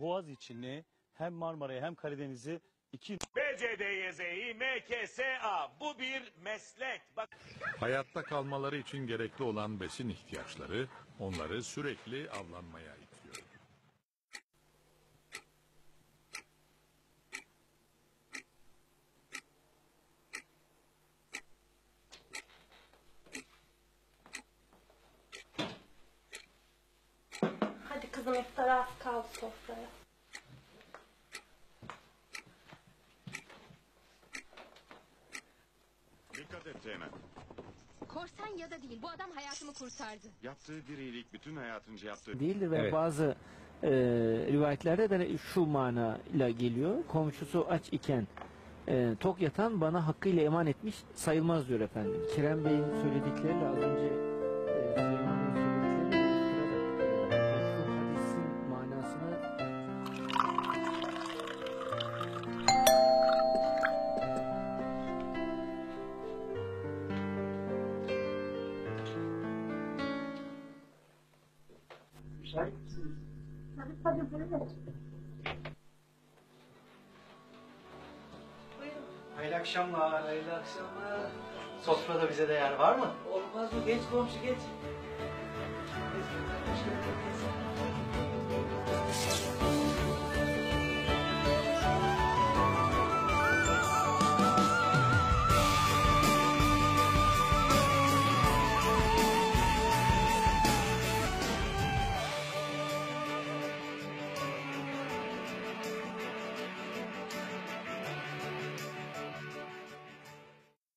Boğaz içini hem Marmara'yı hem Karadeniz'i iki BCDYZİ MKSA bu bir meslek. Bak Hayatta kalmaları için gerekli olan besin ihtiyaçları onları sürekli avlanmaya itiyor. Kızım iftara az kaldı sofraya. Dikkat et Teğmen. Korsan ya da değil bu adam hayatımı kurtardı. Yaptığı bir iyilik bütün hayatınca yaptığı değildir ve Evet. bazı e, rivayetlerde de şu manayla geliyor. Komşusu aç iken e, tok yatan bana hakkıyla eman etmiş sayılmaz diyor efendim. Kerem Bey'in söyledikleriyle az önce Müsait misiniz? Tabii tabii buyurun. Hayırlı akşamlar, hayırlı akşamlar. Sofrada bize de yer var mı? Olmaz mı? Geç komşu geç. Geç, geç, geç.